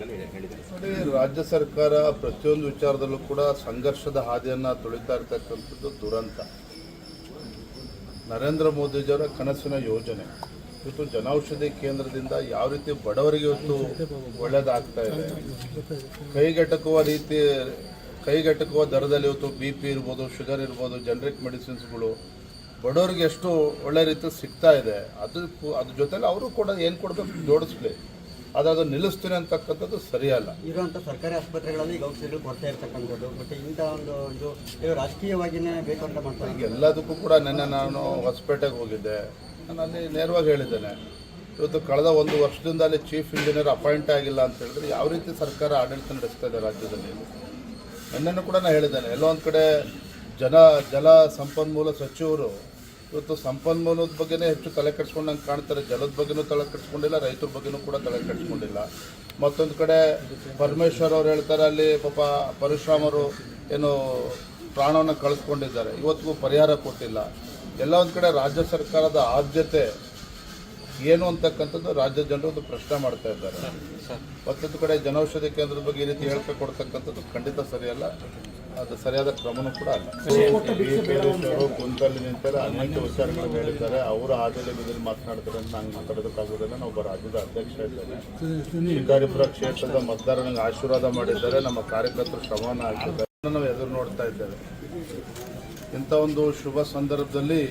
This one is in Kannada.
ಹೇಳಿದ್ದಾರೆ. ರಾಜ್ಯ ಸರ್ಕಾರ ಪ್ರತಿಯೊಂದು ವಿಚಾರದಲ್ಲೂ ಕೂಡ ಸಂಘರ್ಷದ ಹಾದಿಯನ್ನು ತುಳಿತಾ ಇರ್ತಕ್ಕಂಥದ್ದು ದುರಂತ. ನರೇಂದ್ರ ಮೋದಿಜಿಯವರ ಕನಸಿನ ಯೋಜನೆ. ಇವತ್ತು ಜನೌಷಧಿ ಕೇಂದ್ರದಿಂದ ಯಾವ ರೀತಿ ಬಡವರಿಗೆ ಇವತ್ತು ಒಳ್ಳೇದಾಗ್ತಾ ಇದೆ. ಕೈಗೆಟಕುವ ರೀತಿ, ಕೈಗೆಟಕುವ ದರದಲ್ಲಿ ಇವತ್ತು ಬಿ ಪಿ ಇರ್ಬೋದು, ಶುಗರ್ ಇರ್ಬೋದು ಜನರಿಕ್ ಮೆಡಿಸಿನ್ಸ್ಗಳು ಬಡವರಿಗೆ ಎಷ್ಟು ಒಳ್ಳೆ ರೀತಿ ಸಿಗ್ತಾ ಇದೆ, ಅದು ಅದ್ರ ಜೊತೆಲಿ ಅವರು ಕೂಡ ಏನು ಕೊಡಬೇಕು, ಜೋಡಿಸ್ಲಿ. ಅದು ಅದು ನಿಲ್ಲಿಸ್ತೀನಿ ಅಂತಕ್ಕಂಥದ್ದು ಸರಿಯಲ್ಲ. ಇರುವಂಥ ಸರ್ಕಾರಿ ಆಸ್ಪತ್ರೆಗಳಲ್ಲಿ ಈಗ ಔಷಧಿಗಳು ಕೊರತೆ ಇರ್ತಕ್ಕಂಥದ್ದು ಬಟ್ ಇಂಥ ಒಂದು ಇದು ಇದು ರಾಜಕೀಯವಾಗಿಯೇ ಬೇಕು ಅಂತ ಮಾಡ್ತಾರೆ ಈಗ ಎಲ್ಲದಕ್ಕೂ ಕೂಡ ನಿನ್ನೆ ನಾನು ಹೊಸಪೇಟೆಗೆ ಹೋಗಿದ್ದೆ. ನಾನು ಅಲ್ಲಿ ನೇರವಾಗಿ ಹೇಳಿದ್ದೇನೆ. ಇವತ್ತು ಕಳೆದ ಒಂದು ವರ್ಷದಿಂದ ಅಲ್ಲಿ ಚೀಫ್ ಇಂಜಿನಿಯರ್ ಅಪಾಯಿಂಟ್ ಆಗಿಲ್ಲ ಅಂತ ಹೇಳಿದ್ರೆ ಯಾವ ರೀತಿ ಸರ್ಕಾರ ಆಡಳಿತ ನಡೆಸ್ತಾ ಇದೆ ರಾಜ್ಯದಲ್ಲಿ? ನಿನ್ನೆನೂ ಕೂಡ ನಾನು ಹೇಳಿದ್ದೇನೆ. ಎಲ್ಲೋ ಒಂದು ಕಡೆ ಜನ ಜಲ ಸಂಪನ್ಮೂಲ ಸಚಿವರು ಇವತ್ತು ಸಂಪನ್ಮೂಲದ ಬಗ್ಗೆನೇ ಹೆಚ್ಚು ತಲೆ ಕೆಡಿಸ್ಕೊಂಡಂಗೆ ಕಾಣ್ತಾರೆ. ಜಲದ ಬಗ್ಗೆನೂ ತಲೆ ಕೆಡಿಸ್ಕೊಂಡಿಲ್ಲ, ರೈತರ ಬಗ್ಗೆನೂ ಕೂಡ ತಲೆ ಕೆಡಿಸ್ಕೊಂಡಿಲ್ಲ. ಮತ್ತೊಂದು ಕಡೆ ಪರಮೇಶ್ವರ್ ಅವ್ರು ಹೇಳ್ತಾರೆ, ಅಲ್ಲಿ ಪಾಪ ಪರಶುರಾಮರು ಏನು ಪ್ರಾಣವನ್ನು ಕಳಿಸ್ಕೊಂಡಿದ್ದಾರೆ. ಇವತ್ತಿಗೂ ಪರಿಹಾರ ಕೊಟ್ಟಿಲ್ಲ. ಎಲ್ಲ ಒಂದು ಕಡೆ ರಾಜ್ಯ ಸರ್ಕಾರದ ಆದ್ಯತೆ ಏನು ಅಂತಕ್ಕಂಥದ್ದು ರಾಜ್ಯ ಜನರು ಒಂದು ಪ್ರಶ್ನೆ ಮಾಡ್ತಾ ಇದ್ದಾರೆ. ಮತ್ತೊಂದು ಕಡೆ ಜನೌಷಧಿ ಕೇಂದ್ರದ ಬಗ್ಗೆ ಈ ರೀತಿ ಹೇಳಿಕೆ ಕೊಡ್ತಕ್ಕಂಥದ್ದು ಖಂಡಿತ ಸರಿಯಲ್ಲ. ಅದು ಸರಿಯಾದ ಕ್ರಮನೂ ಕೂಡ ಅಲ್ಲ. ಅವರು ಕುಂತಲ್ಲಿ ನಿಂತಾರೆ ಅನೇಕ ವಿಚಾರಗಳನ್ನು ಹೇಳಿದ್ದಾರೆ. ಅವರು ಆದಲ್ಲಿ ಬದಲು ಮಾತನಾಡ್ತಾರೆ ಅಂತ ನಾನು ಮಾತಾಡೋದಕ್ಕಾಗೋದಿಲ್ಲ. ನಾವು ಒಬ್ಬ ರಾಜ್ಯದ ಅಧ್ಯಕ್ಷ ಇದ್ದಾರೆ ಶಿಕಾರಿಪುರ ಕ್ಷೇತ್ರದ ಮತದಾರನಿಗೆ ಆಶೀರ್ವಾದ ಮಾಡಿದ್ದಾರೆ. ನಮ್ಮ ಕಾರ್ಯಕರ್ತರು ಶ್ರಮವನ್ನು ಹಾಕಿದ್ದಾರೆ. ನಾವು ಎದುರು ನೋಡ್ತಾ ಇದ್ದೇವೆ. ಇಂಥ ಒಂದು ಶುಭ ಸಂದರ್ಭದಲ್ಲಿ